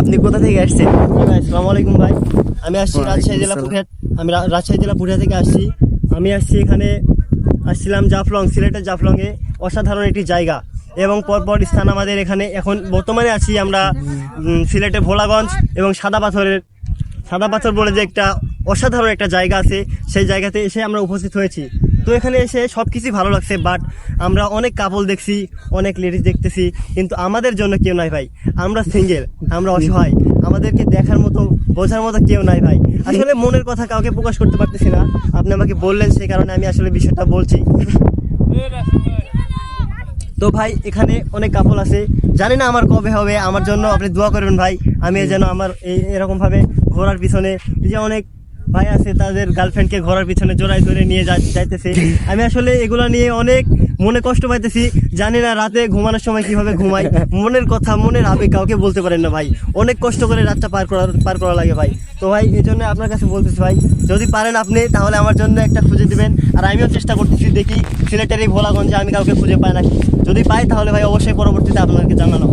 আপনি কোথা থেকে আসছেন? ভাই আসসালামু আলাইকুম ভাই। আমি আসছি রাজশাহী জেলা। পুরুলিয়া আমি রাজশাহী জেলা পুরুলিয়া থেকে আসছি। আমি আসছি এখানে আসছিলাম জাফলং সিলেটের জাফলংয়ে। অসাধারণ একটি জায়গা। এবং পরপর স্থান আমাদের এখানে এখন বর্তমানে আছি আমরা সিলেটে ভোলাগঞ্জ এবং সাদা পাথরের সাদা পাথর বলে যে একটা অসাধারণ একটা জায়গা আছে সেই জায়গাতে এসে আমরা উপস্থিত হয়েছি। তো এখানে এসে সব কিছুই ভালো লাগছে বাট আমরা অনেক কাপল দেখছি, অনেক লেডিস দেখতেছি, কিন্তু আমাদের জন্য কেউ নাই ভাই। আমরা সিঙ্গেল আমরা অসহায়, আমাদেরকে দেখার মতো, বোঝার মতো কেউ নাই ভাই। আসলে মনের কথা কাউকে প্রকাশ করতে পারতেছি না। আপনি আমাকে বললেন সেই কারণে আমি আসলে বিষয়টা বলছি। তো ভাই, এখানে অনেক কাপল আছে। জানি না আমার কবে হবে, আমার জন্য আপনি দোয়া করবেন ভাই। আমি যেন আমার এই এরকমভাবে ঘোরার পিছনে যে অনেক ভাই আছে, তাদের গার্লফ্রেন্ডকে ঘোরার পিছনে জোড়াই ধরে নিয়ে যাইতেছে। আমি আসলে এগুলো নিয়ে অনেক মনে কষ্ট পাইতেছি। জানি না রাতে ঘুমানোর সময় কীভাবে ঘুমাই। মনের কথা, মনের আবেগ কাউকে বলতে পারেন না ভাই। অনেক কষ্ট করে রাতটা পার করা পার করা লাগে ভাই। তো ভাই, এই জন্য আপনার কাছে বলতেছি ভাই, যদি পারেন আপনি, তাহলে আমার জন্য একটা খুঁজে দিবেন। আর আমিও চেষ্টা করতেছি দেখি সিলেটের ভোলাগঞ্জে আমি কাউকে খুঁজে পাই না যদি পাই তাহলে ভাই, অবশ্যই পরবর্তীতে আপনাকে জানানো।